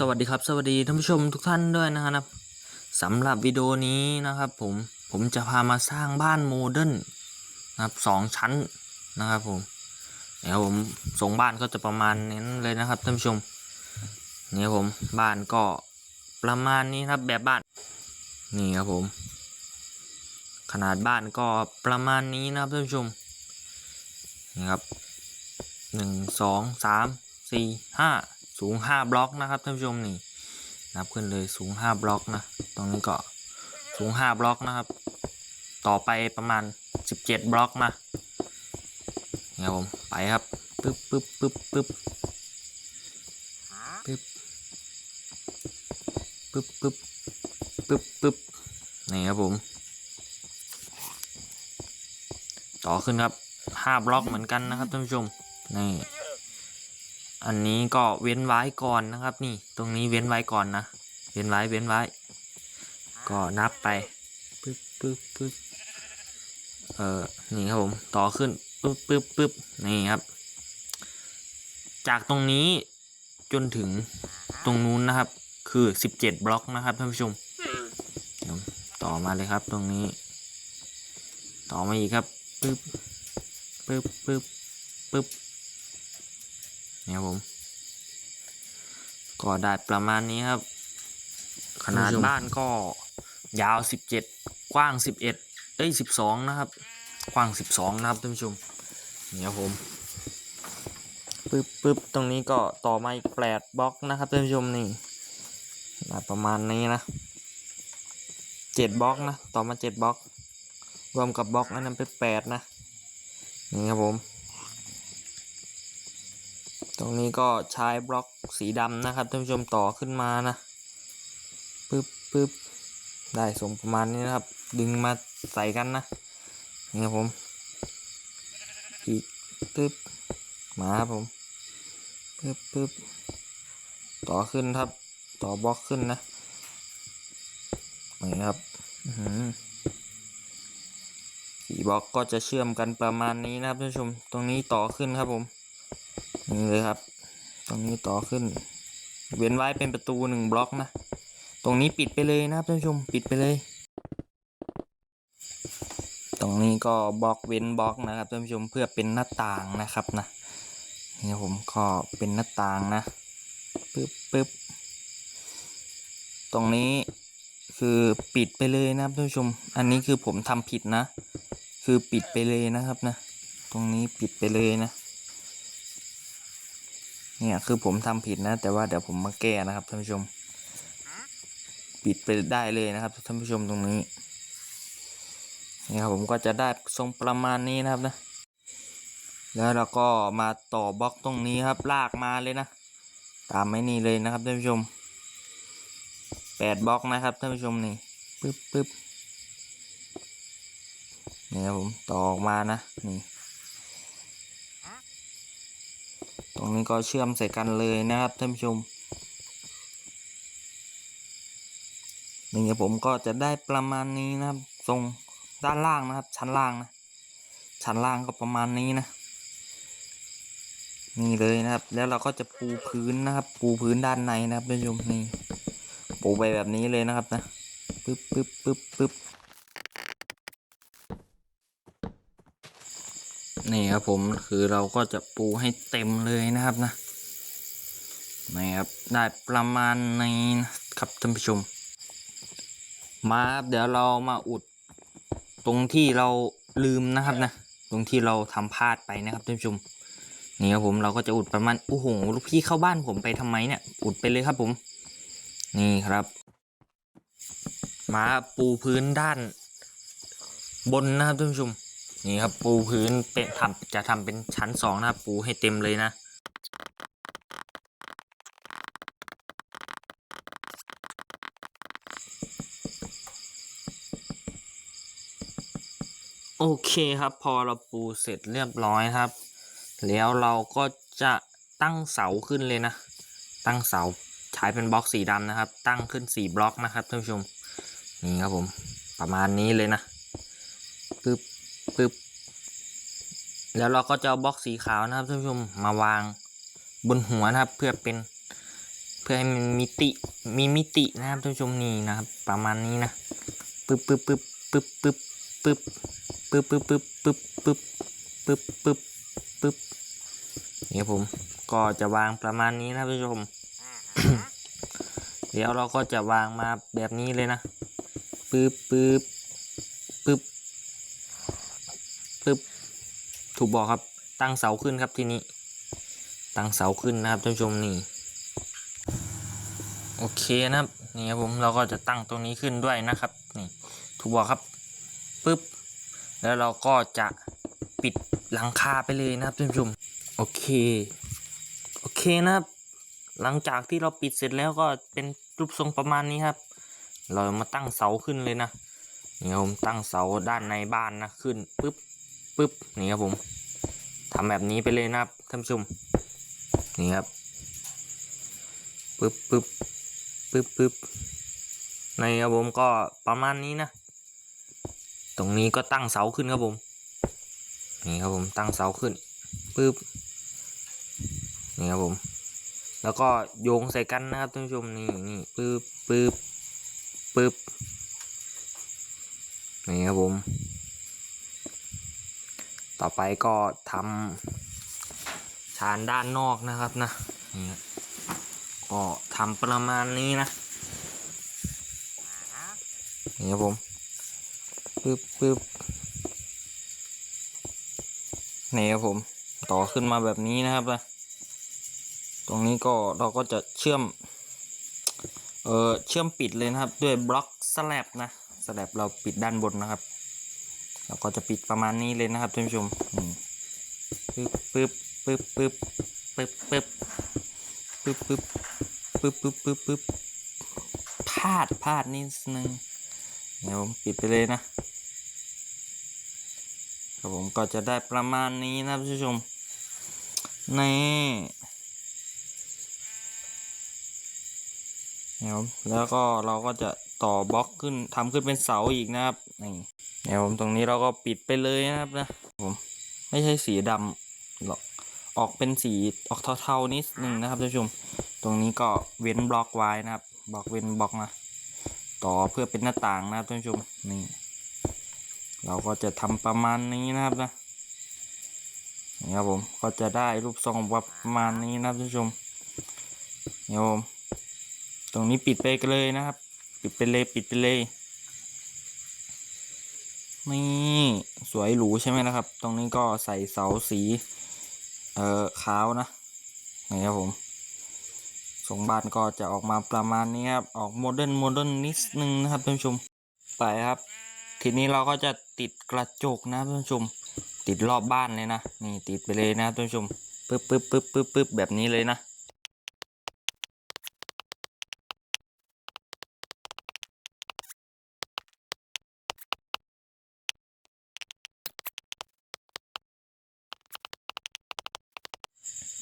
สวัสดีครับ สวัสดีท่านผู้ชมทุกท่านด้วยนะครับสำหรับวิดีโอนี้นะครับ ผมผมจะพามาสร้างบ้านโมเดิร์นนะครับสองชั้นนะครับผมเดี๋ยวผมทรงบ้านก็จะประมาณนี้เลยนะครับท่านผู้ชมนี่ผมบ้านก็ประมาณนี้ครับแบบบ้านนี่ครับผม ขนาดบ้านก็ประมาณนี้นะครับท่านผู้ชมนี่ครับหนึ่งสองสามสี่ห้า สูงห้าบล็อกนะครับท่านผู้ชมนี่นับขึ้นเลยสูงห้าบล็อกนะตรงนี้ก็สูงห้าบล็อกนะครับ ต่อไปประมาณสิบเจ็ดบล็อกนะเนี่ยผมไปครับปึ๊บปึ๊บปึ๊บปึ๊บปึ๊บปึ๊บปึ๊บปึ๊บปึ๊บนี่ครับผมต่อขึ้นครับห้าบล็อกเหมือนกันนะครับท่านผู้ชมนี่ อันนี้ก็เว้นไว้ก่อนนะครับ นี่ตรงนี้เว้นไว้ก่อนนะ เว้นไว้เว้นไว้ ก็นับไปปึ๊บปึ๊บปึ๊บเออนี่ครับผมต่อขึ้นปึ๊บปึ๊บปึ๊บนี่ครับ จากตรงนี้จนถึงตรงนู้นนะครับ คือสิบเจ็ดบล็อกนะครับท่านผู้ชมต่อมาเลยครับตรงนี้ ต่อมาอีกครับปึ๊บปึ๊บปึ๊บปึ๊บ เนี่ยผม ก็ได้ประมาณนี้ครับ ขนาดบ้านก็ยาว17กว้าง11เอ้ย12นะครับ กว้าง12นะครับท่านผู้ชมเนี่ยผมปึ๊บปึ๊บตรงนี้ก็ต่อมาอีกแปดบล็อกนะครับท่านผู้ชมนี่ได้ประมาณนี้นะเจ็ดบล็อกนะ ต่อมาเจ็ดบล็อก รวมกับบล็อกอันนั้นเป็นแปดนะ นี่ครับผม ตรงนี้ก็ใช้บล็อกสีดำนะครับท่านผู้ชมต่อขึ้นมานะปึ๊บปึ๊บได้ทรงประมาณนี้นะครับ ดึงมาใส่กันนะนี่ครับผมอีกปึ๊บมาครับผมปึ๊บปึ๊บต่อขึ้นครับ ต่อบล็อกขึ้นนะนี่ครับอือหือสี่บล็อกก็จะเชื่อมกันประมาณนี้นะครับท่านผู้ชมตรงนี้ต่อขึ้นครับผม นี่เลยครับ ตรงนี้ต่อขึ้น เว้นไว้เป็นประตูหนึ่งบล็อกนะ ตรงนี้ปิดไปเลยนะครับท่านผู้ชมปิดไปเลย ตรงนี้ก็บล็อกเว้นบล็อกนะครับท่านผู้ชมเพื่อเป็นหน้าต่างนะครับนะนี่ผมก็เป็นหน้าต่างนะปึ๊บปึ๊บตรงนี้คือปิดไปเลยนะครับท่านผู้ชม อันนี้คือผมทำผิดนะ คือปิดไปเลยนะครับนะ ตรงนี้ปิดไปเลยนะ เนี่ยคือผมทำผิดนะ แต่ว่าเดี๋ยวผมมาแก้นะครับท่านผู้ชม ปิดไปได้เลยนะครับท่านผู้ชมตรงนี้นี่ครับผมก็จะได้ทรงประมาณนี้นะครับนะ แล้วเราก็มาต่อบล็อกตรงนี้ครับ ลากมาเลยนะ ตามไม่นี่เลยนะครับท่านผู้ชมแปดบล็อกนะครับท่านผู้ชมนี่ปึ๊บปึ๊บนี่ครับผมต่อออกมานะนี่ ตรงนี้ก็เชื่อมใส่กันเลยนะครับท่านผู้ชมนี่ผมก็จะได้ประมาณนี้นะครับ ทรงด้านล่างนะครับ ชั้นล่างนะ ชั้นล่างก็ประมาณนี้นะ นี่เลยนะครับ แล้วเราก็จะปูพื้นนะครับ ปูพื้นด้านในนะครับท่านผู้ชมนี่ปูไปแบบนี้เลยนะครับนะปึ๊บปึ๊บปึ๊บปึ๊บ นี่ครับผมคือเราก็จะปูให้เต็มเลยนะครับนะนี่ครับได้ประมาณนี้นะครับท่านผู้ชม มาครับเดี๋ยวเรามาอุด ตรงที่เราลืมนะครับนะ ตรงที่เราทำพลาดไปนะครับท่านผู้ชมนี่ครับผมเราก็จะอุดประมาณโอ้โหลูกพี่เข้าบ้านผมไปทำไมเนี่ยอุดไปเลยครับผม นี่ครับ มาปูพื้นด้าน บนนะครับท่านผู้ชม นี่ครับปูพื้นเป็นทำจะทำเป็นชั้นสองนะครับปูให้เต็มเลยนะโอเคครับพอเราปูเสร็จเรียบร้อยครับ แล้วเราก็จะตั้งเสาขึ้นเลยนะ ตั้งเสาใช้เป็นบล็อกสีดำนะครับ ตั้งขึ้นสี่บล็อกนะครับท่านผู้ชมนี่ครับผมประมาณนี้เลยนะปึ๊บ ปึ๊บแล้วเราก็จะเอาบล็อกสีขาวนะครับท่านผู้ชมมาวางบนหัวนะครับ เพื่อเป็นเพื่อให้มันมิติมีมิตินะครับท่านผู้ชมนี่นะครับ ประมาณนี้นะปึ๊บปึ๊บปึ๊บปึ๊บปึ๊บปึ๊บปึ๊บปึ๊บปึ๊บปึ๊บปึ๊บปึ๊บปึ๊บปึ๊บนี่ครับผมก็จะวางประมาณนี้นะท่านผู้ชม เดี๋ยวเราก็จะวางมาแบบนี้เลยนะปึ๊บปึ๊บปึ๊บ ปึ๊บถูกบอกครับ ตั้งเสาขึ้นครับทีนี้ ตั้งเสาขึ้นนะครับท่านผู้ชมนี่ โอเคนะครับ นี่ครับผมเราก็จะตั้งตรงนี้ขึ้นด้วยนะครับ นี่ถูกบอกครับปึ๊บแล้วเราก็จะปิดหลังคาไปเลยนะครับท่านผู้ชมโอเค โอเคนะครับ หลังจากที่เราปิดเสร็จแล้วก็เป็นรูปทรงประมาณนี้ครับ เรามาตั้งเสาขึ้นเลยนะนี่ครับผมตั้งเสาด้านในบ้านนะขึ้นปึ๊บ ปึ๊บนี่ครับผมทำแบบนี้ไปเลยนะครับท่านผู้ชมนี่ครับปึ๊บปึ๊บปึ๊บปึ๊บในครับผมก็ประมาณนี้นะ ตรงนี้ก็ตั้งเสาขึ้นครับผมนี่ครับผมตั้งเสาขึ้นปึ๊บนี่ครับผม แล้วก็โยงใส่กันนะครับท่านผู้ชมนี่นี่ปึ๊บปึ๊บปึ๊บนี่ครับผม ต่อไปก็ทำชานด้านนอกนะครับนะนี่ก็ทำประมาณนี้นะนี่ครับผมปึ๊บปึ๊บนี่ครับผมต่อขึ้นมาแบบนี้นะครับนะตรงนี้ก็เราก็จะเชื่อม เอ่อเชื่อมปิดเลยนะครับ ด้วยบล็อกสแลบนะสแลบเราปิดด้านบนนะครับ เราก็จะปิดประมาณนี้เลยนะครับท่านผู้ชมนี่ปึ๊บปึ๊บปึ๊บปึ๊บปึ๊บปึ๊บปึ๊บปึ๊บปึ๊บปึ๊บปึ๊บพลาดพลาดนิดนึงเดี๋ยวปิดไปเลยนะครับผมก็จะได้ประมาณนี้นะท่านผู้ชมนี่เดี๋ยวแล้วก็เราก็จะ ต่อบล็อกขึ้นทำขึ้นเป็นเสาอีกนะครับนี่เดี๋ยผมตรงนี้เราก็ปิดไปเลยนะครับนะผมไม่ใช่สีดำหรอกออกเป็นสีออกเทาๆนิดนึงนะครับท่านผู้ชม ตรงนี้ก็เว้นบล็อกไว้นะครับบล็อกเว้นบล็อกนะต่อเพื่อเป็นหน้าต่างนะครับท่านผู้ชมนี่เราก็จะทำประมาณนี้นะครับนะนี่ครับผมก็จะได้รูปทรงประมาณนี้นะครับท่านผู้ชมนี่ครับผมตรงนี้ปิดไปกันเลยนะครับ ปิดไปเลยปิดไปเลยนี่สวยหรูใช่ไหมนะครับ ตรงนี้ก็ใส่เสาสี เอ่อขาวนะนี่ครับผมทรงบ้านก็จะออกมาประมาณนี้ครับ ออกโมเดิร์นโมเดิร์นนิดนึงนะครับท่านผู้ชมไปครับ ทีนี้เราก็จะติดกระจกนะท่านผู้ชม ติดรอบบ้านเลยนะ นี่ติดไปเลยนะท่านผู้ชมปึ๊บปึ๊บปึ๊บปึ๊บปึ๊บแบบนี้เลยนะ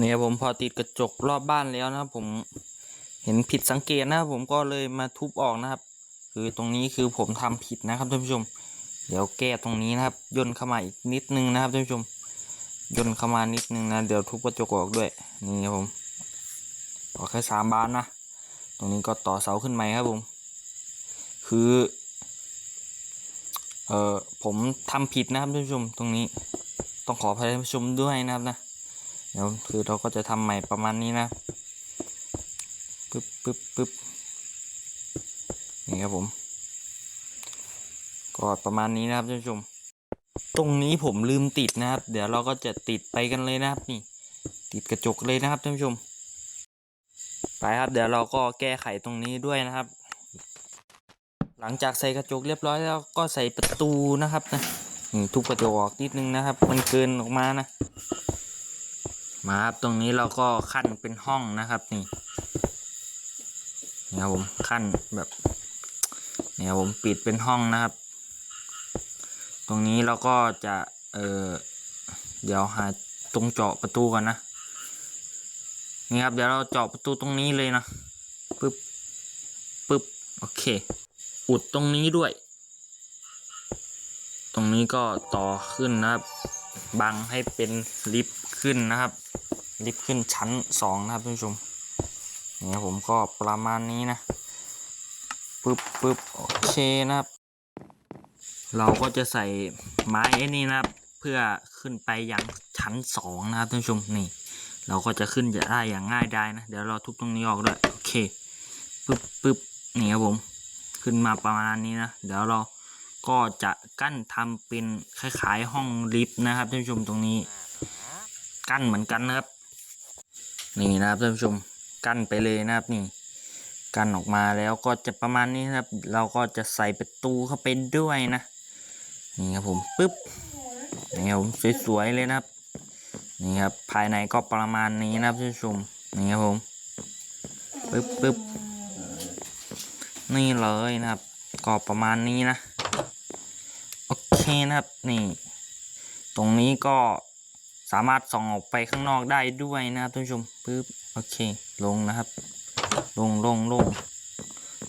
นี่ครับผมพอติดกระจกรอบบ้านแล้วนะครับผมเห็นผิดสังเกตนะครับผมก็เลยมาทุบออกนะครับ คือตรงนี้คือผมทำผิดนะครับท่านผู้ชม เดี๋ยวแก้ตรงนี้นะครับย่นเข้ามาอีกนิดนึงนะครับท่านผู้ชมย่นเข้ามานิดนึงนะเดี๋ยวทุบกระจกออกด้วยนี่ครับผมออแค่สามบานนะตรงนี้ก็ต่อเสาขึ้นใหม่ครับผม คือเอ่อผมทำผิดนะครับท่านผู้ชมตรงนี้ต้องขออภัยท่านผู้ชมด้วยนะครับนะ เดี๋ยวคือเราก็จะทำใหม่ประมาณนี้นะปึ๊บปึ๊บปึ๊บนี่ครับผมก็ประมาณนี้นะครับท่านผู้ชม ตรงนี้ผมลืมติดนะครับ เดี๋ยวเราก็จะติดไปกันเลยนะครับนี่ ติดกระจกเลยนะครับท่านผู้ชม ไปครับ เดี๋ยวเราก็แก้ไขตรงนี้ด้วยนะครับ หลังจากใส่กระจกเรียบร้อยแล้วก็ใส่ประตูนะครับนะนี่ทุบกระจกออกนิดนึงนะครับ มันเกินออกมานะ มาครับตรงนี้เราก็ขั้นเป็นห้องนะครับนี่นี่ครับผมขั้นแบบเนี่ยครับผมปิดเป็นห้องนะครับ ตรงนี้เราก็จะเออเดี๋ยวหาตรงเจาะประตูก่อนนะนี่ครับเดี๋ยวเราเจาะประตูตรงนี้เลยนะปึ๊บปึ๊บโอเค อุดตรงนี้ด้วย ตรงนี้ก็ต่อขึ้นนะครับบังให้เป็นลิฟต์ ขึ้นนะครับ ลิฟต์ขึ้นชั้นสองนะครับท่านผู้ชมเนี่ยผมก็ประมาณนี้นะปึ๊บปึ๊บโอเคนะครับ เราก็จะใส่ไม้ไอ้นี่นะครับ เพื่อขึ้นไปยังชั้นสองนะครับท่านผู้ชมนี่ เราก็จะขึ้นจะได้อย่างง่ายได้นะ เดี๋ยวเราทุบตรงนี้ออกด้วยโอเคปึ๊บปึ๊บนี่ครับผมขึ้นมาประมาณนี้นะ เดี๋ยวเราก็จะกั้นทำเป็นคล้ายๆห้องลิฟต์นะครับท่านผู้ชมตรงนี้ กั้นเหมือนกันนะครับ นี่นะครับท่านผู้ชมกั้นไปเลยนะครับนี่กั้นออกมาแล้วก็จะประมาณนี้นะครับ เราก็จะใส่ประตูเข้าไปด้วยนะนี่ครับผมปึ๊บนี่ครับผมสวยๆเลยนะครับนี่ครับภายในก็ประมาณนี้นะครับท่านผู้ชมนี่ครับผมปึ๊บปึ๊บนี่เลยนะครับก็ประมาณนี้นะโอเคนะครับนี่ ตรงนี้ก็ สามารถส่องออกไปข้างนอกได้ด้วยนะครับท่านผู้ชมปึ๊บโอเคลงนะครับ ลงลงลง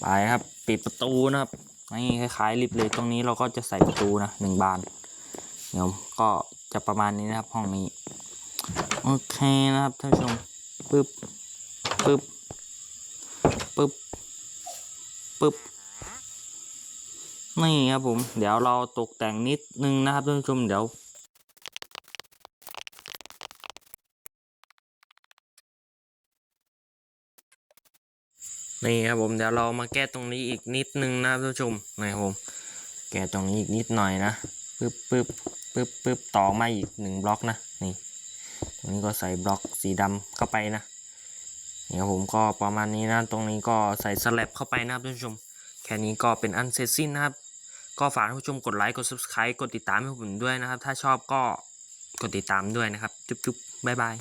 ไปครับ ปิดประตูนะครับนี่คล้ายๆลิฟต์เลยตรงนี้เราก็จะใส่ประตูนะหนึ่งบานเดี๋ยวก็จะประมาณนี้นะครับห้องนี้โอเคนะครับท่านผู้ชมปึ๊บปึ๊บปึ๊บปึ๊บนี่ครับผม เดี๋ยวเราตกแต่งนิดนึงนะครับท่านผู้ชมเดี๋ยว นี่ครับผมเดี๋ยวเรามาแก้ตรงนี้อีกนิดนึงนะท่านผู้ชมนะครับผมแก้ตรงนี้อีกนิดหน่อยนะปึ๊บปึ๊บปึ๊บปึ๊บต่อมาอีกหนึ่งบล็อกนะนี่ตรงนี้ก็ใส่บล็อกสีดำเข้าไปนะนี่ครับผมก็ประมาณนี้นะตรงนี้ก็ใส่สลับเข้าไปนะครับท่านผู้ชม แค่นี้ก็เป็นอันเสร็จสิ้นนะครับก็ฝากท่านผู้ชมกดไลค์กด subscribe กดติดตามให้ผมด้วยนะครับ ถ้าชอบก็กดติดตามด้วยนะครับจุ๊บๆบ๊ายบาย